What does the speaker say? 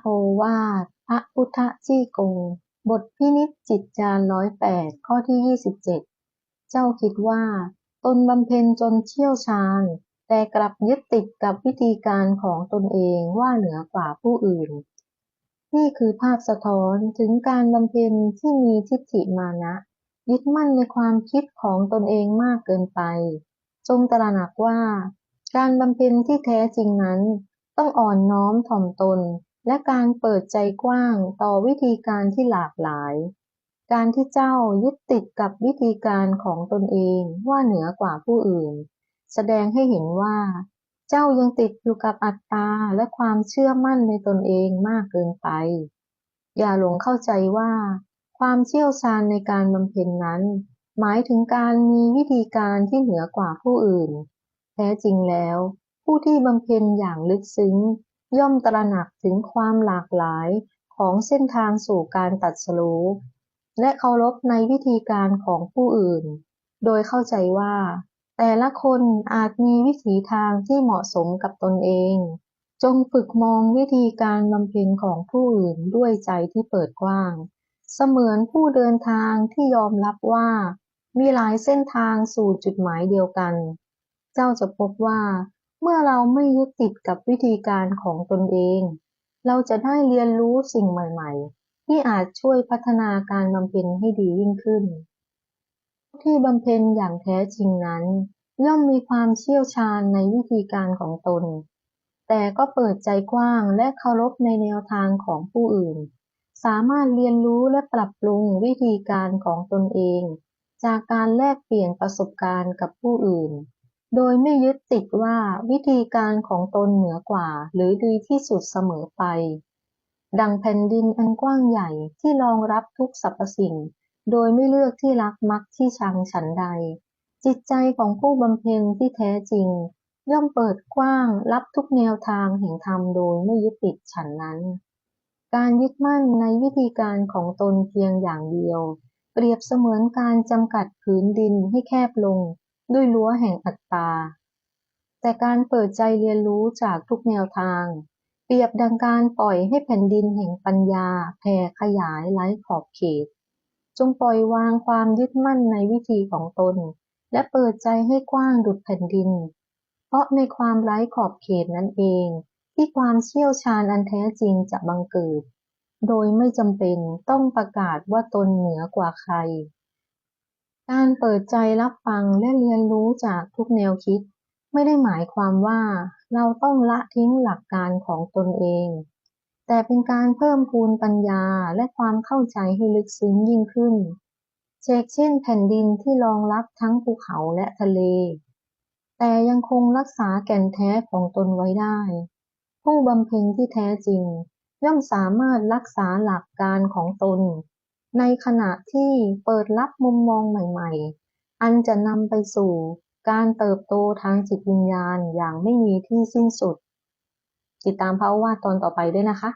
โอวาทพระพุทธจี้โกงบทพินิจจิตจารร้อยแปดข้อที่ยี่สิบเจ็ดเจ้าคิดว่าตนบำเพ็ญจนเชี่ยวชาญ แต่กลับยึดติดกับวิธีการของตนเองว่าเหนือกว่าผู้อื่น นี่คือภาพสะท้อนถึงการบำเพ็ญที่มีทิฏฐิมานะ ยึดมั่นในความคิดของตนเองมากเกินไป จงตระหนักว่า การบำเพ็ญที่แท้จริงนั้น ต้องอ่อนน้อมถ่อมตน และการเปิดใจกว้างต่อวิธีการที่หลากหลาย การที่เจ้ายึดติดกับวิธีการของตนเองว่าเหนือกว่าผู้อื่น แสดงให้เห็นว่า เจ้ายังติดอยู่กับอัตตาและความเชื่อมั่นในตนเองมากเกินไป อย่าหลงเข้าใจว่า ความเชี่ยวชาญในการบำเพ็ญนนั้น หมายถึงการมีวิธีการที่เหนือกว่าผู้อื่น แท้จริงแล้ว ผู้ที่บำเพ็ญอย่างลึกซึ้ง ย่อมตระหนักถึงความหลากหลายของเส้นทางสู่การตัดสู้ และเคารพในวิธีการของผู้อื่น โดยเข้าใจว่า แต่ละคนอาจมีวิถีทางที่เหมาะสมกับตนเอง จงฝึกมองวิธีการบำเพ็ญของผู้อื่นด้วยใจที่เปิดกว้าง เสมือนผู้เดินทางที่ยอมรับว่า มีหลายเส้นทางสู่จุดหมายเดียวกัน เจ้าจะพบว่า เมื่อเราไม่ยึดติดกับวิธีการของตนเอง เราจะได้เรียนรู้สิ่งใหม่ๆ ที่อาจช่วยพัฒนาการบำเพ็ญให้ดียิ่งขึ้น ที่บำเพ็ญอย่างแท้จริงนั้น ย่อมมีความเชี่ยวชาญในวิธีการของตน แต่ก็เปิดใจกว้างและเคารพในแนวทางของผู้อื่น สามารถเรียนรู้และปรับปรุงวิธีการของตนเอง จากการแลกเปลี่ยนประสบการณ์กับผู้อื่น โดยไม่ยึดติดว่าวิธีการของตนเหนือกว่า หรือดีที่สุดเสมอไป ดังแผ่นดินอันกว้างใหญ่ที่รองรับทุกสรรพสิ่ง โดยไม่เลือกที่รักมักที่ชังฉันใด จิตใจของผู้บำเพ็ญที่แท้จริง ย่อมเปิดกว้างรับทุกแนวทางแห่งธรรมโดยไม่ยึดติดฉันนั้น การยึดมั่นในวิธีการของตนเพียงอย่างเดียว เปรียบเสมือนการจำกัดผืนดินให้แคบลง ด้วยรั้วแห่งอัตตา แต่การเปิดใจเรียนรู้จากทุกแนวทาง เปรียบดังการปล่อยให้แผ่นดินแห่งปัญญาแผ่ขยายไร้ขอบเขต จงปล่อยวางความยึดมั่นในวิธีของตน และเปิดใจให้กว้างดุจแผ่นดิน เพราะในความไร้ขอบเขตนั้นเอง ที่ความเชี่ยวชาญอันแท้จริงจะบังเกิด โดยไม่จำเป็นต้องประกาศว่าตนเหนือกว่าใคร การเปิดใจรับฟังและเรียนรู้จากทุกแนวคิด ไม่ได้หมายความว่าเราต้องละทิ้งหลักการของตนเอง แต่เป็นการเพิ่มพูนปัญญาและความเข้าใจให้ลึกซึ้งยิ่งขึ้นเช่นเช่นแผ่นดินที่รองรับทั้งภูเขาและทะเล แต่ยังคงรักษาแก่นแท้ของตนไว้ได้ ผู้บำเพ็ญที่แท้จริง ย่อมสามารถรักษาหลักการของตน ในขณะที่เปิดรับมุมมองใหม่ๆ อันจะนำไปสู่การเติบโตทางจิตวิญญาณอย่างไม่มีที่สิ้นสุด ติดตามพระว่าตอนต่อไปด้วยนะคะ